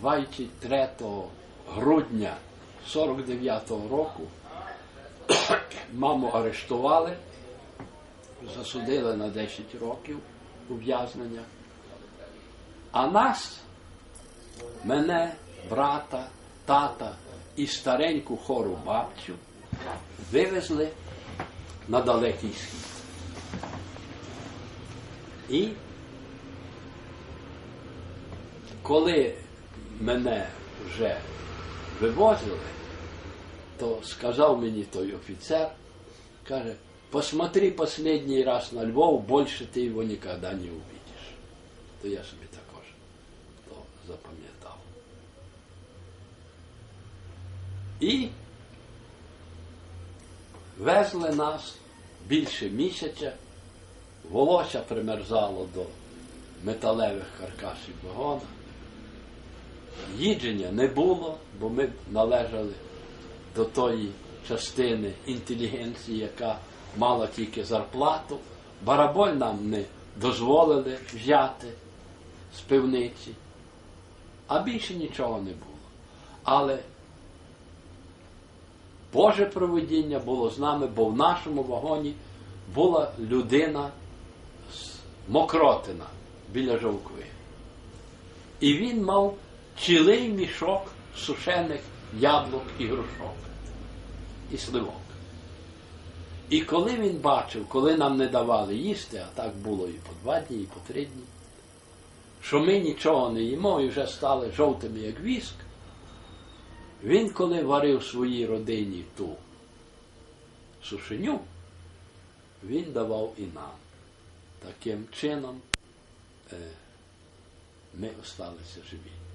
23 грудня 49-го року маму арештували, засудили на 10 років ув'язнення. А нас, мене, брата, тата і стареньку хору бабцю вивезли на далекий схід. І коли мене вже вивозили, то сказав мені той офіцер, каже, посмотри последний раз на Львов, больше ти його ніколи не увидиш. То я собі також то запам'ятав. І везли нас більше місяця, волосся примерзало до металевих каркасів вагона. Їдження не було, бо ми належали до тої частини інтелігенції, яка мала тільки зарплату. Бараболь нам не дозволили взяти з пивниці, а більше нічого не було. Але Боже провидіння було з нами, бо в нашому вагоні була людина з Мокротина біля Жовкви. І він мав цілий мішок сушених яблук і грушок і сливок. І коли він бачив, коли нам не давали їсти, а так було і по два дні, і по три дні, що ми нічого не їмо і вже стали жовтими, як віск, він, коли варив своїй родині ту сушеню, він давав і нам. Таким чином е, ми осталися живі.